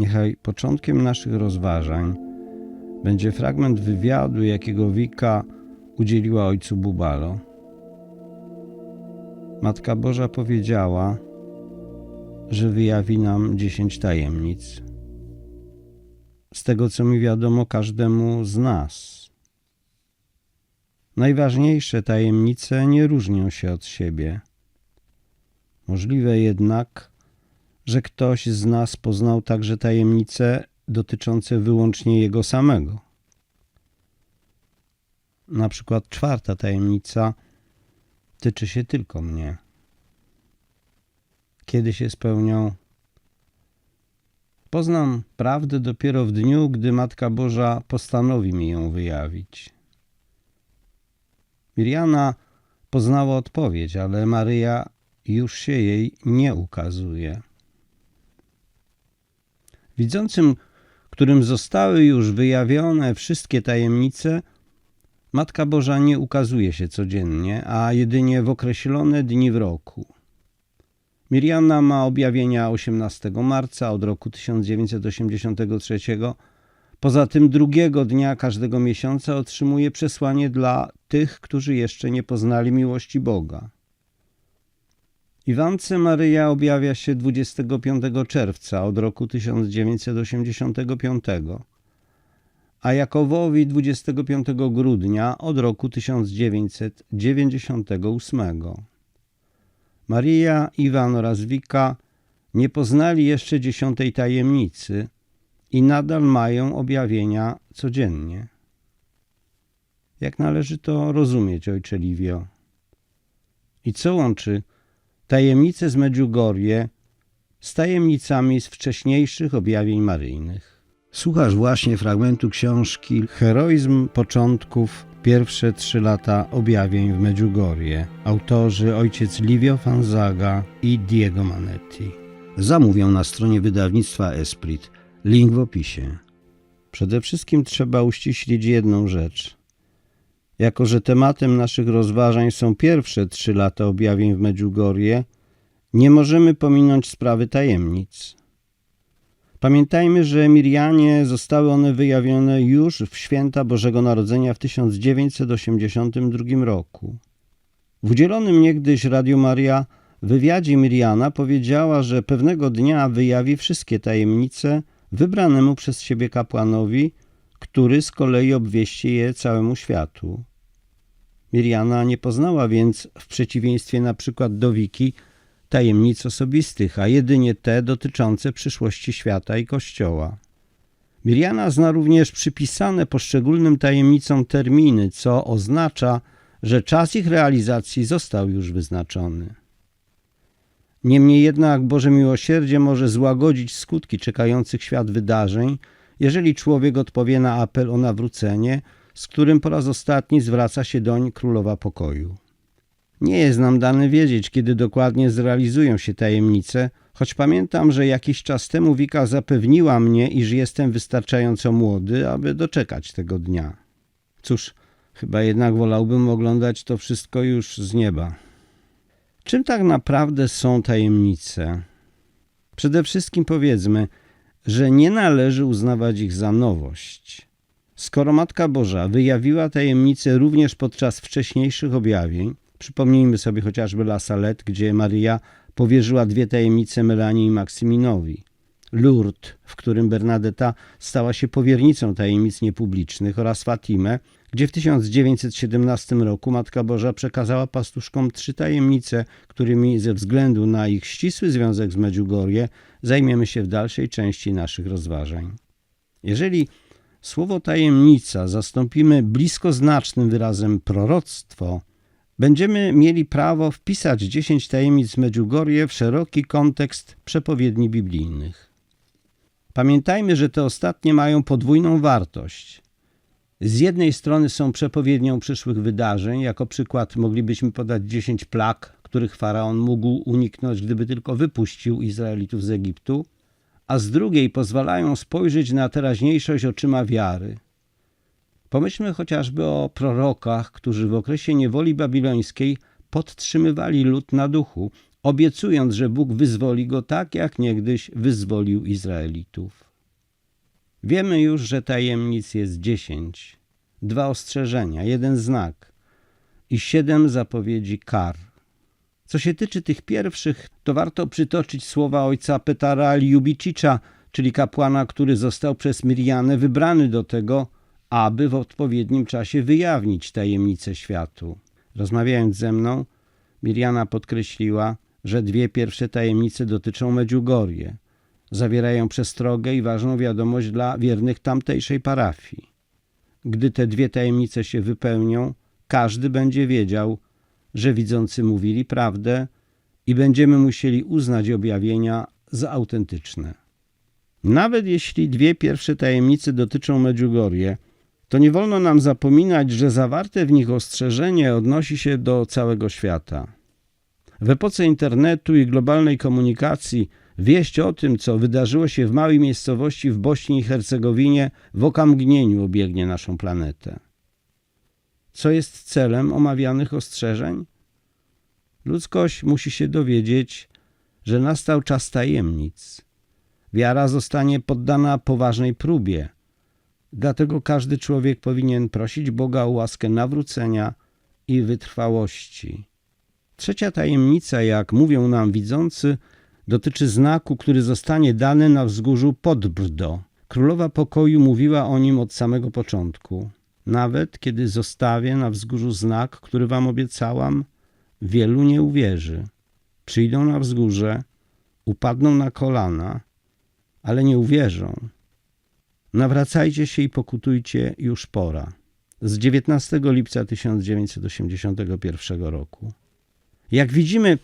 Niechaj początkiem naszych rozważań będzie fragment wywiadu, jakiego Wika udzieliła ojcu Bubalo. Matka Boża powiedziała, że wyjawi nam dziesięć tajemnic. Z tego, co mi wiadomo, każdemu z nas. Najważniejsze tajemnice nie różnią się od siebie. Możliwe jednak, że ktoś z nas poznał także tajemnice dotyczące wyłącznie jego samego. Na przykład czwarta tajemnica tyczy się tylko mnie. Kiedy się spełnią? Poznam prawdę dopiero w dniu, gdy Matka Boża postanowi mi ją wyjawić. Miriana poznała odpowiedź, ale Maryja już się jej nie ukazuje. Widzącym, którym zostały już wyjawione wszystkie tajemnice, Matka Boża nie ukazuje się codziennie, a jedynie w określone dni w roku. Miriana ma objawienia 18 marca od roku 1983. Poza tym drugiego dnia każdego miesiąca otrzymuje przesłanie dla tych, którzy jeszcze nie poznali miłości Boga. Iwance Maryja objawia się 25 czerwca od roku 1985, a Jakowowi 25 grudnia od roku 1998. Maria, Iwan oraz Wika nie poznali jeszcze dziesiątej tajemnicy i nadal mają objawienia codziennie. Jak należy to rozumieć, ojcze Livio? I co łączy tajemnice z Medjugorje z tajemnicami z wcześniejszych objawień maryjnych? Słuchasz właśnie fragmentu książki Heroizm początków Pierwsze trzy lata objawień w Medjugorje. Autorzy ojciec Livio Fanzaga i Diego Manetti. Zamówię na stronie wydawnictwa Esprit. Link w opisie. Przede wszystkim trzeba uściślić jedną rzecz. Jako, że tematem naszych rozważań są pierwsze trzy lata objawień w Medjugorje, nie możemy pominąć sprawy tajemnic. Pamiętajmy, że Mirianie zostały one wyjawione już w święta Bożego Narodzenia w 1982 roku. W udzielonym niegdyś Radiu Maria wywiadzie Miriana powiedziała, że pewnego dnia wyjawi wszystkie tajemnice wybranemu przez siebie kapłanowi, który z kolei obwieści je całemu światu. Miriana nie poznała więc, w przeciwieństwie na przykład do Wiki, tajemnic osobistych, a jedynie te dotyczące przyszłości świata i Kościoła. Miriana zna również przypisane poszczególnym tajemnicom terminy, co oznacza, że czas ich realizacji został już wyznaczony. Niemniej jednak Boże miłosierdzie może złagodzić skutki czekających świat wydarzeń, jeżeli człowiek odpowie na apel o nawrócenie, z którym po raz ostatni zwraca się doń Królowa Pokoju. Nie jest nam dane wiedzieć, kiedy dokładnie zrealizują się tajemnice, choć pamiętam, że jakiś czas temu Wika zapewniła mnie, iż jestem wystarczająco młody, aby doczekać tego dnia. Cóż, chyba jednak wolałbym oglądać to wszystko już z nieba. Czym tak naprawdę są tajemnice? Przede wszystkim powiedzmy, że nie należy uznawać ich za nowość. Skoro Matka Boża wyjawiła tajemnice również podczas wcześniejszych objawień, przypomnijmy sobie chociażby La Salette, gdzie Maryja powierzyła dwie tajemnice Melanii i Maksyminowi. Lourdes, w którym Bernadetta stała się powiernicą tajemnic niepublicznych oraz Fatimę, gdzie w 1917 roku Matka Boża przekazała pastuszkom trzy tajemnice, którymi ze względu na ich ścisły związek z Medjugorje zajmiemy się w dalszej części naszych rozważań. Jeżeli słowo tajemnica zastąpimy bliskoznacznym wyrazem proroctwo, będziemy mieli prawo wpisać dziesięć tajemnic Medjugorje w szeroki kontekst przepowiedni biblijnych. Pamiętajmy, że te ostatnie mają podwójną wartość. Z jednej strony są przepowiednią przyszłych wydarzeń, jako przykład moglibyśmy podać dziesięć plag, których faraon mógł uniknąć, gdyby tylko wypuścił Izraelitów z Egiptu, a z drugiej pozwalają spojrzeć na teraźniejszość oczyma wiary. Pomyślmy chociażby o prorokach, którzy w okresie niewoli babilońskiej podtrzymywali lud na duchu, obiecując, że Bóg wyzwoli go tak, jak niegdyś wyzwolił Izraelitów. Wiemy już, że tajemnic jest dziesięć. Dwa ostrzeżenia, jeden znak i siedem zapowiedzi kar. Co się tyczy tych pierwszych, to warto przytoczyć słowa ojca Petara Liubicicza, czyli kapłana, który został przez Mirianę wybrany do tego, aby w odpowiednim czasie wyjawnić tajemnicę światu. Rozmawiając ze mną, Miriana podkreśliła, że dwie pierwsze tajemnice dotyczą Medjugorje. Zawierają przestrogę i ważną wiadomość dla wiernych tamtejszej parafii. Gdy te dwie tajemnice się wypełnią, każdy będzie wiedział, że widzący mówili prawdę i będziemy musieli uznać objawienia za autentyczne. Nawet jeśli dwie pierwsze tajemnice dotyczą Medjugorje, to nie wolno nam zapominać, że zawarte w nich ostrzeżenie odnosi się do całego świata. W epoce internetu i globalnej komunikacji wieść o tym, co wydarzyło się w małej miejscowości w Bośni i Hercegowinie, w okamgnieniu obiegnie naszą planetę. Co jest celem omawianych ostrzeżeń? Ludzkość musi się dowiedzieć, że nastał czas tajemnic. Wiara zostanie poddana poważnej próbie. Dlatego każdy człowiek powinien prosić Boga o łaskę nawrócenia i wytrwałości. Trzecia tajemnica, jak mówią nam widzący, dotyczy znaku, który zostanie dany na wzgórzu Podbrdo. Królowa pokoju mówiła o nim od samego początku. Nawet kiedy zostawię na wzgórzu znak, który wam obiecałam, wielu nie uwierzy. Przyjdą na wzgórze, upadną na kolana, ale nie uwierzą. Nawracajcie się i pokutujcie już pora. Z 19 lipca 1981 roku. Jak widzimy,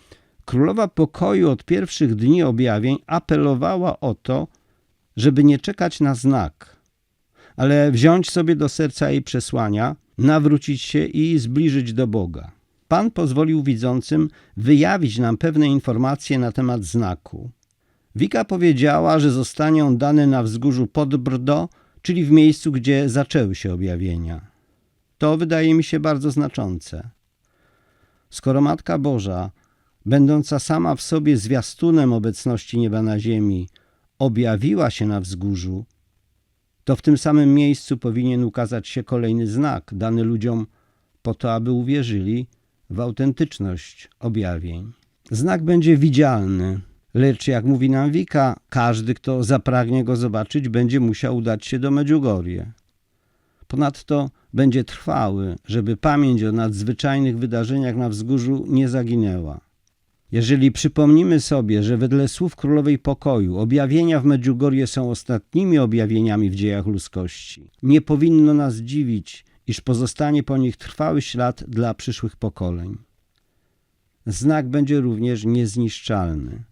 królowa pokoju od pierwszych dni objawień apelowała o to, żeby nie czekać na znak, ale wziąć sobie do serca jej przesłania, nawrócić się i zbliżyć do Boga. Pan pozwolił widzącym wyjawić nam pewne informacje na temat znaku. Wika powiedziała, że zostanie on dany na wzgórzu pod Brdo, czyli w miejscu, gdzie zaczęły się objawienia. To wydaje mi się bardzo znaczące. Skoro Matka Boża, będąca sama w sobie zwiastunem obecności nieba na ziemi, objawiła się na wzgórzu, to w tym samym miejscu powinien ukazać się kolejny znak, dany ludziom po to, aby uwierzyli w autentyczność objawień. Znak będzie widzialny, lecz jak mówi nam Wika, każdy, kto zapragnie go zobaczyć, będzie musiał udać się do Medjugorje. Ponadto będzie trwały, żeby pamięć o nadzwyczajnych wydarzeniach na wzgórzu nie zaginęła. Jeżeli przypomnimy sobie, że wedle słów Królowej Pokoju objawienia w Medjugorje są ostatnimi objawieniami w dziejach ludzkości, nie powinno nas dziwić, iż pozostanie po nich trwały ślad dla przyszłych pokoleń. Znak będzie również niezniszczalny.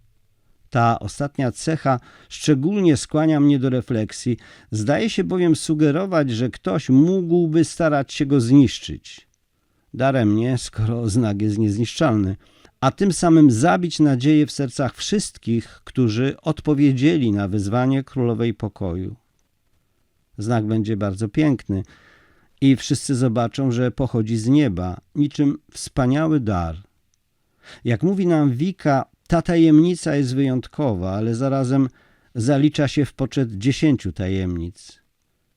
Ta ostatnia cecha szczególnie skłania mnie do refleksji. Zdaje się bowiem sugerować, że ktoś mógłby starać się go zniszczyć. Daremnie, skoro znak jest niezniszczalny, a tym samym zabić nadzieję w sercach wszystkich, którzy odpowiedzieli na wyzwanie królowej pokoju. Znak będzie bardzo piękny i wszyscy zobaczą, że pochodzi z nieba, niczym wspaniały dar. Jak mówi nam Wika, ta tajemnica jest wyjątkowa, ale zarazem zalicza się w poczet dziesięciu tajemnic.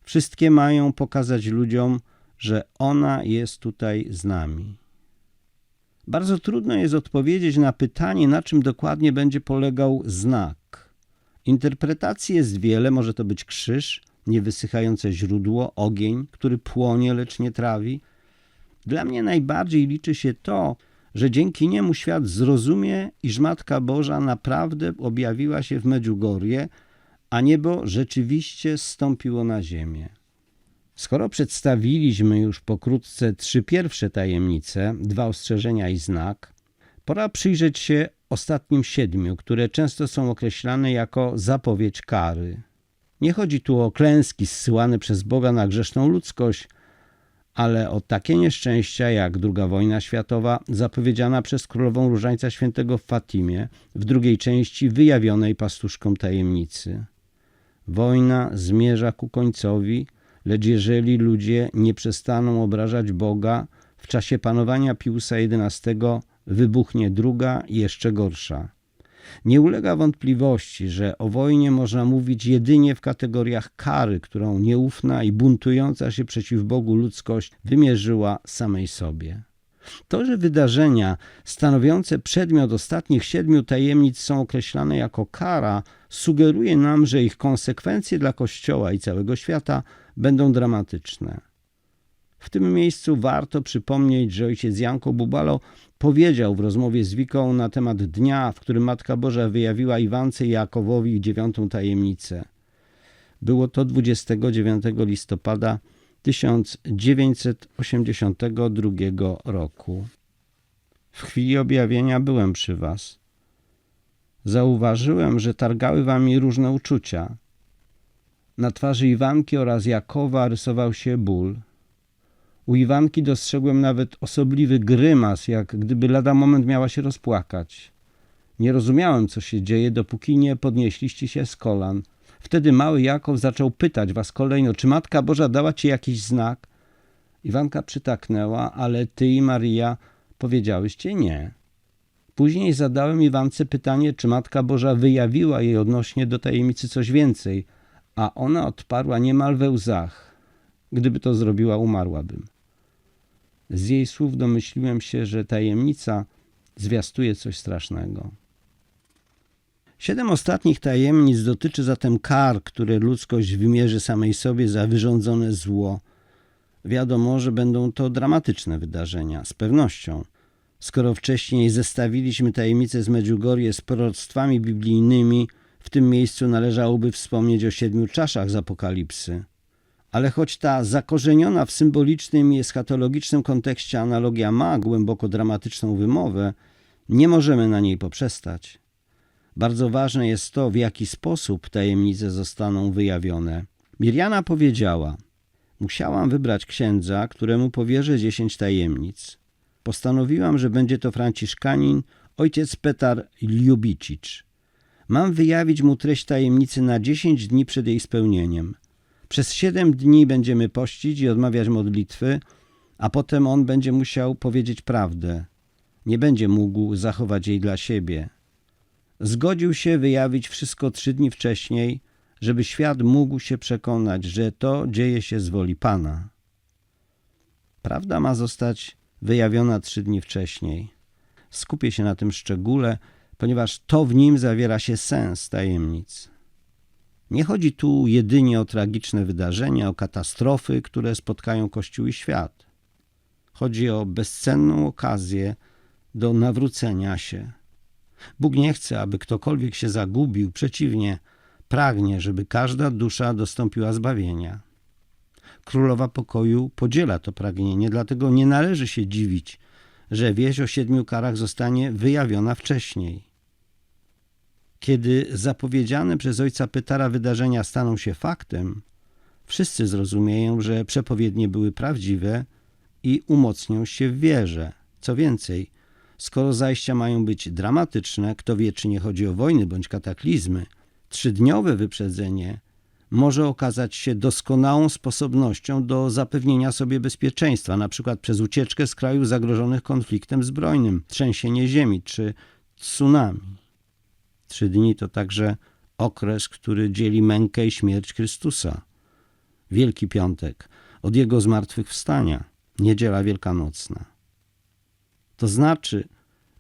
Wszystkie mają pokazać ludziom, że ona jest tutaj z nami. Bardzo trudno jest odpowiedzieć na pytanie, na czym dokładnie będzie polegał znak. Interpretacji jest wiele, może to być krzyż, niewysychające źródło, ogień, który płonie, lecz nie trawi. Dla mnie najbardziej liczy się to, że dzięki niemu świat zrozumie, iż Matka Boża naprawdę objawiła się w Medjugorje, a niebo rzeczywiście zstąpiło na ziemię. Skoro przedstawiliśmy już pokrótce trzy pierwsze tajemnice, dwa ostrzeżenia i znak, pora przyjrzeć się ostatnim siedmiu, które często są określane jako zapowiedź kary. Nie chodzi tu o klęski zsyłane przez Boga na grzeszną ludzkość, ale o takie nieszczęścia jak II wojna światowa, zapowiedziana przez królową Różańca Świętego w Fatimie, w drugiej części wyjawionej pastuszkom tajemnicy. Wojna zmierza ku końcowi, lecz jeżeli ludzie nie przestaną obrażać Boga, w czasie panowania Piusa XI wybuchnie druga, jeszcze gorsza. Nie ulega wątpliwości, że o wojnie można mówić jedynie w kategoriach kary, którą nieufna i buntująca się przeciw Bogu ludzkość wymierzyła samej sobie. To, że wydarzenia stanowiące przedmiot ostatnich siedmiu tajemnic są określane jako kara, sugeruje nam, że ich konsekwencje dla Kościoła i całego świata będą dramatyczne. W tym miejscu warto przypomnieć, że ojciec Janko Bubalo powiedział w rozmowie z Wiką na temat dnia, w którym Matka Boża wyjawiła Iwance i Jakowowi dziewiątą tajemnicę. Było to 29 listopada 1982 roku. W chwili objawienia byłem przy was. Zauważyłem, że targały wami różne uczucia. Na twarzy Iwanki oraz Jakowa rysował się ból. U Iwanki dostrzegłem nawet osobliwy grymas, jak gdyby lada moment miała się rozpłakać. Nie rozumiałem, co się dzieje, dopóki nie podnieśliście się z kolan. Wtedy mały Jakow zaczął pytać was kolejno, czy Matka Boża dała ci jakiś znak? Iwanka przytaknęła, ale ty i Maria powiedziałyście nie. Później zadałem Iwance pytanie, czy Matka Boża wyjawiła jej odnośnie do tajemnicy coś więcej, a ona odparła niemal we łzach. Gdyby to zrobiła, umarłabym. Z jej słów domyśliłem się, że tajemnica zwiastuje coś strasznego. Siedem ostatnich tajemnic dotyczy zatem kar, które ludzkość wymierzy samej sobie za wyrządzone zło. Wiadomo, że będą to dramatyczne wydarzenia, z pewnością. Skoro wcześniej zestawiliśmy tajemnicę z Medjugorje z proroctwami biblijnymi, w tym miejscu należałoby wspomnieć o siedmiu czaszach z Apokalipsy. Ale choć ta zakorzeniona w symbolicznym i eschatologicznym kontekście analogia ma głęboko dramatyczną wymowę, nie możemy na niej poprzestać. Bardzo ważne jest to, w jaki sposób tajemnice zostaną wyjawione. Mirjana powiedziała: Musiałam wybrać księdza, któremu powierzę dziesięć tajemnic. Postanowiłam, że będzie to Franciszkanin, ojciec Petar Ljubicic. Mam wyjawić mu treść tajemnicy na dziesięć dni przed jej spełnieniem. Przez siedem dni będziemy pościć i odmawiać modlitwy, a potem on będzie musiał powiedzieć prawdę. Nie będzie mógł zachować jej dla siebie. Zgodził się wyjawić wszystko trzy dni wcześniej, żeby świat mógł się przekonać, że to dzieje się z woli Pana. Prawda ma zostać wyjawiona trzy dni wcześniej. Skupię się na tym szczególe, ponieważ to w nim zawiera się sens tajemnic. Nie chodzi tu jedynie o tragiczne wydarzenia, o katastrofy, które spotkają Kościół i świat. Chodzi o bezcenną okazję do nawrócenia się. Bóg nie chce, aby ktokolwiek się zagubił, przeciwnie, pragnie, żeby każda dusza dostąpiła zbawienia. Królowa pokoju podziela to pragnienie, dlatego nie należy się dziwić, że wieść o siedmiu karach zostanie wyjawiona wcześniej. Kiedy zapowiedziane przez ojca Pytara wydarzenia staną się faktem, wszyscy zrozumieją, że przepowiednie były prawdziwe i umocnią się w wierze. Co więcej, skoro zajścia mają być dramatyczne, kto wie, czy nie chodzi o wojny bądź kataklizmy, trzydniowe wyprzedzenie może okazać się doskonałą sposobnością do zapewnienia sobie bezpieczeństwa, np. przez ucieczkę z krajów zagrożonych konfliktem zbrojnym, trzęsienie ziemi czy tsunami. Trzy dni to także okres, który dzieli mękę i śmierć Chrystusa. Wielki Piątek od Jego zmartwychwstania, niedziela wielkanocna. To znaczy,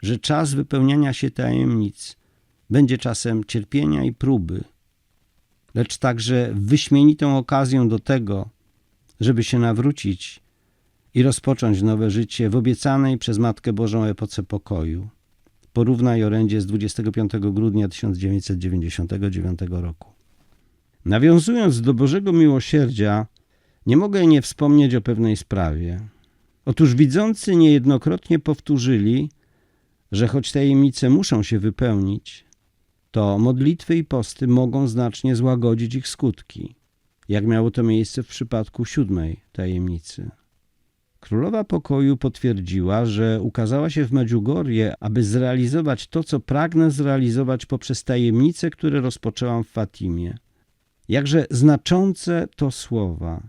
że czas wypełniania się tajemnic będzie czasem cierpienia i próby, lecz także wyśmienitą okazją do tego, żeby się nawrócić i rozpocząć nowe życie w obiecanej przez Matkę Bożą epoce pokoju. Porównaj orędzie z 25 grudnia 1999 roku. Nawiązując do Bożego Miłosierdzia, nie mogę nie wspomnieć o pewnej sprawie. Otóż widzący niejednokrotnie powtórzyli, że choć tajemnice muszą się wypełnić, to modlitwy i posty mogą znacznie złagodzić ich skutki, jak miało to miejsce w przypadku siódmej tajemnicy. Królowa Pokoju potwierdziła, że ukazała się w Medjugorje, aby zrealizować to, co pragnę zrealizować poprzez tajemnice, które rozpoczęłam w Fatimie. Jakże znaczące to słowa.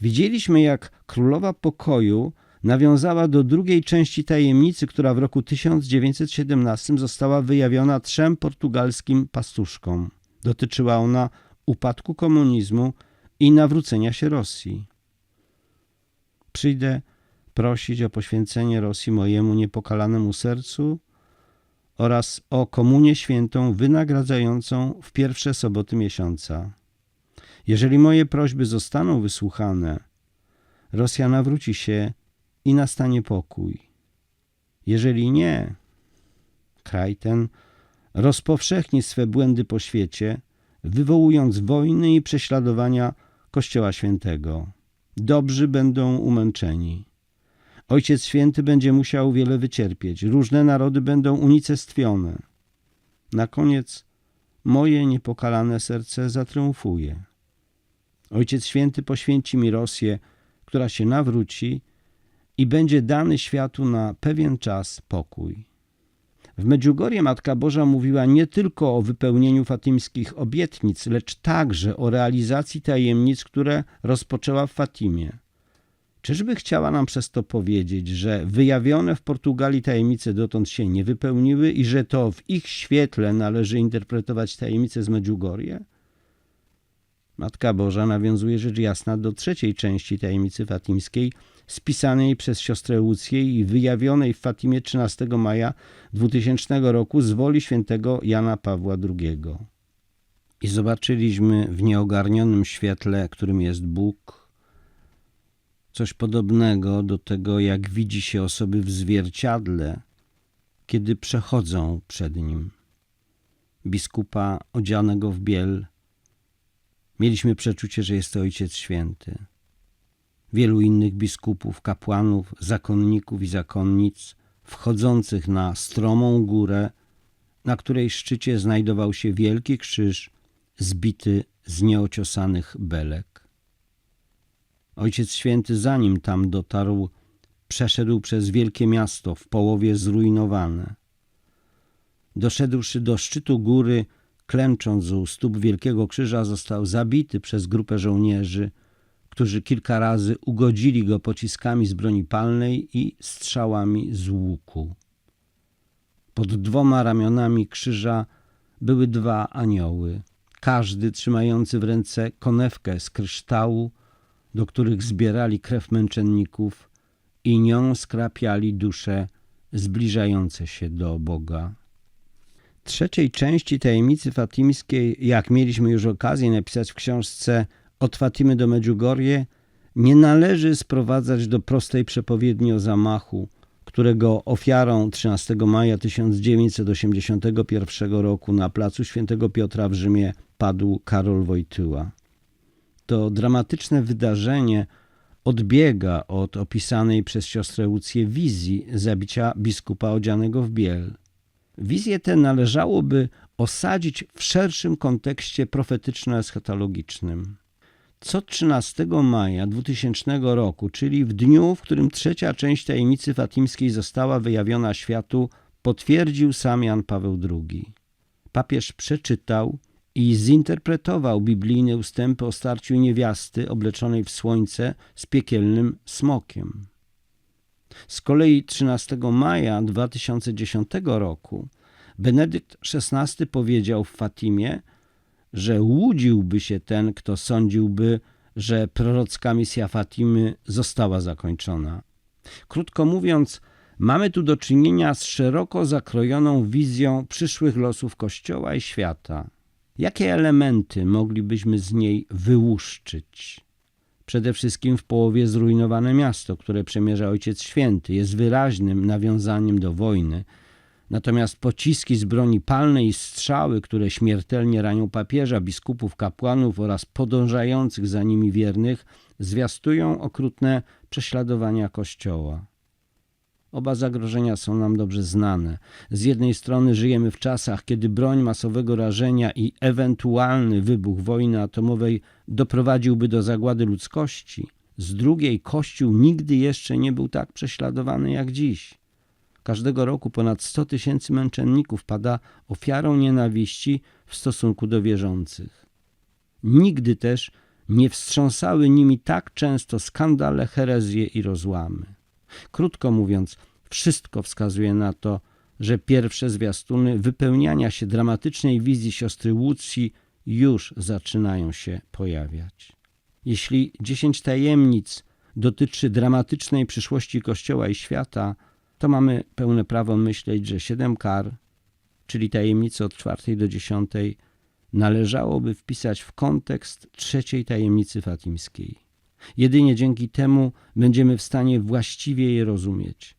Widzieliśmy, jak Królowa Pokoju nawiązała do drugiej części tajemnicy, która w roku 1917 została wyjawiona trzem portugalskim pastuszkom. Dotyczyła ona upadku komunizmu i nawrócenia się Rosji. Przyjdę prosić o poświęcenie Rosji mojemu niepokalanemu sercu oraz o komunię świętą wynagradzającą w pierwsze soboty miesiąca. Jeżeli moje prośby zostaną wysłuchane, Rosja nawróci się i nastanie pokój. Jeżeli nie, kraj ten rozpowszechni swe błędy po świecie, wywołując wojny i prześladowania Kościoła Świętego. Dobrzy będą umęczeni. Ojciec Święty będzie musiał wiele wycierpieć, różne narody będą unicestwione. Na koniec moje niepokalane serce zatriumfuje. Ojciec Święty poświęci mi Rosję, która się nawróci i będzie dany światu na pewien czas pokój. W Medjugorje Matka Boża mówiła nie tylko o wypełnieniu fatymskich obietnic, lecz także o realizacji tajemnic, które rozpoczęła w Fatimie. Czyżby chciała nam przez to powiedzieć, że wyjawione w Portugalii tajemnice dotąd się nie wypełniły i że to w ich świetle należy interpretować tajemnice z Medjugorje? Matka Boża nawiązuje rzecz jasna do trzeciej części tajemnicy fatimskiej, spisanej przez siostrę Łucję i wyjawionej w Fatimie 13 maja 2000 roku z woli świętego Jana Pawła II. I zobaczyliśmy w nieogarnionym świetle, którym jest Bóg, coś podobnego do tego, jak widzi się osoby w zwierciadle, kiedy przechodzą przed nim. Biskupa odzianego w biel, mieliśmy przeczucie, że jest to Ojciec Święty wielu innych biskupów, kapłanów, zakonników i zakonnic wchodzących na stromą górę, na której szczycie znajdował się wielki krzyż zbity z nieociosanych belek. Ojciec Święty, zanim tam dotarł, przeszedł przez wielkie miasto, w połowie zrujnowane. Doszedłszy do szczytu góry, klęcząc u stóp Wielkiego Krzyża, został zabity przez grupę żołnierzy – którzy kilka razy ugodzili go pociskami z broni palnej i strzałami z łuku. Pod dwoma ramionami krzyża były dwa anioły, każdy trzymający w ręce konewkę z kryształu, do których zbierali krew męczenników i nią skrapiali dusze zbliżające się do Boga. Trzeciej części tajemnicy fatimskiej, jak mieliśmy już okazję napisać w książce od Fatimy do Medjugorje nie należy sprowadzać do prostej przepowiedni o zamachu, którego ofiarą 13 maja 1981 roku na placu Świętego Piotra w Rzymie padł Karol Wojtyła. To dramatyczne wydarzenie odbiega od opisanej przez siostrę Łucję wizji zabicia biskupa odzianego w biel. Wizję tę należałoby osadzić w szerszym kontekście profetyczno-eschatologicznym co 13 maja 2000 roku, czyli w dniu, w którym trzecia część tajemnicy fatimskiej została wyjawiona światu, potwierdził sam Jan Paweł II. Papież przeczytał i zinterpretował biblijne ustępy o starciu niewiasty obleczonej w słońce z piekielnym smokiem. Z kolei 13 maja 2010 roku Benedykt XVI powiedział w Fatimie, że łudziłby się ten, kto sądziłby, że prorocka misja Fatimy została zakończona. Krótko mówiąc, mamy tu do czynienia z szeroko zakrojoną wizją przyszłych losów Kościoła i świata. Jakie elementy moglibyśmy z niej wyłuszczyć? Przede wszystkim w połowie zrujnowane miasto, które przemierza Ojciec Święty, jest wyraźnym nawiązaniem do wojny, Natomiast pociski z broni palnej i strzały, które śmiertelnie ranią papieża, biskupów, kapłanów oraz podążających za nimi wiernych, zwiastują okrutne prześladowania Kościoła. Oba zagrożenia są nam dobrze znane. Z jednej strony żyjemy w czasach, kiedy broń masowego rażenia i ewentualny wybuch wojny atomowej doprowadziłby do zagłady ludzkości. Z drugiej Kościół nigdy jeszcze nie był tak prześladowany jak dziś. Każdego roku ponad 100 tysięcy męczenników pada ofiarą nienawiści w stosunku do wierzących. Nigdy też nie wstrząsały nimi tak często skandale, herezje i rozłamy. Krótko mówiąc, wszystko wskazuje na to, że pierwsze zwiastuny wypełniania się dramatycznej wizji siostry Łucji już zaczynają się pojawiać. Jeśli dziesięć tajemnic dotyczy dramatycznej przyszłości Kościoła i świata, to mamy pełne prawo myśleć, że siedem kar, czyli tajemnice od czwartej do dziesiątej, należałoby wpisać w kontekst trzeciej tajemnicy fatimskiej. Jedynie dzięki temu będziemy w stanie właściwie je rozumieć.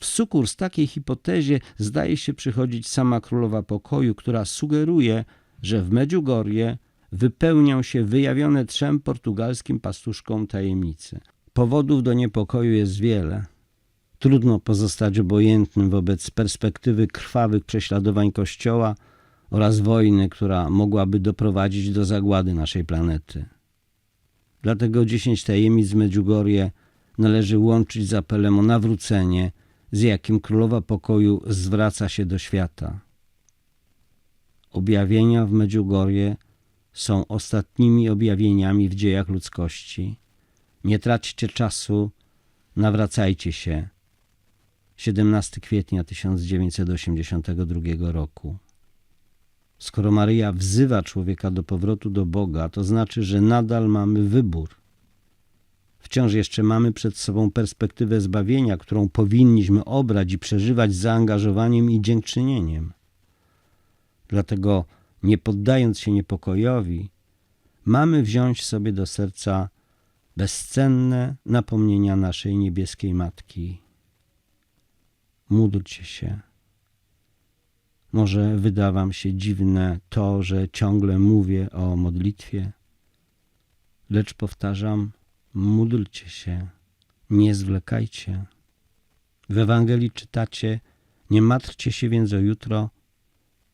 W sukurs takiej hipotezie zdaje się przychodzić sama królowa pokoju, która sugeruje, że w Medjugorje wypełnią się wyjawione trzem portugalskim pastuszkom tajemnice. Powodów do niepokoju jest wiele. Trudno pozostać obojętnym wobec perspektywy krwawych prześladowań Kościoła oraz wojny, która mogłaby doprowadzić do zagłady naszej planety. Dlatego dziesięć tajemnic Medjugorje należy łączyć z apelem o nawrócenie, z jakim Królowa Pokoju zwraca się do świata. Objawienia w Medjugorje są ostatnimi objawieniami w dziejach ludzkości. Nie traćcie czasu, nawracajcie się. 17 kwietnia 1982 roku. Skoro Maryja wzywa człowieka do powrotu do Boga, to znaczy, że nadal mamy wybór. Wciąż jeszcze mamy przed sobą perspektywę zbawienia, którą powinniśmy obrać i przeżywać z zaangażowaniem i dziękczynieniem. Dlatego, nie poddając się niepokojowi, mamy wziąć sobie do serca bezcenne napomnienia naszej niebieskiej Matki. Módlcie się. Może wyda wam się dziwne to, że ciągle mówię o modlitwie, lecz powtarzam, módlcie się, nie zwlekajcie. W Ewangelii czytacie, nie martwcie się więc o jutro,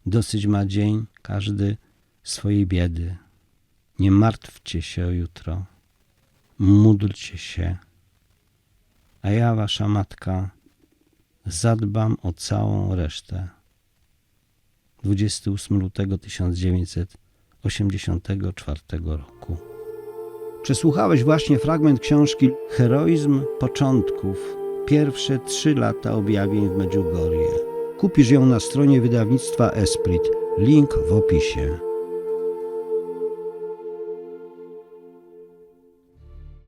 dosyć ma dzień każdy swojej biedy. Nie martwcie się o jutro, módlcie się, a ja, wasza matka, zadbam o całą resztę. 28 lutego 1984 roku. Przesłuchałeś właśnie fragment książki Heroizm początków. Pierwsze trzy lata objawień w Medjugorje. Kupisz ją na stronie wydawnictwa Esprit. Link w opisie.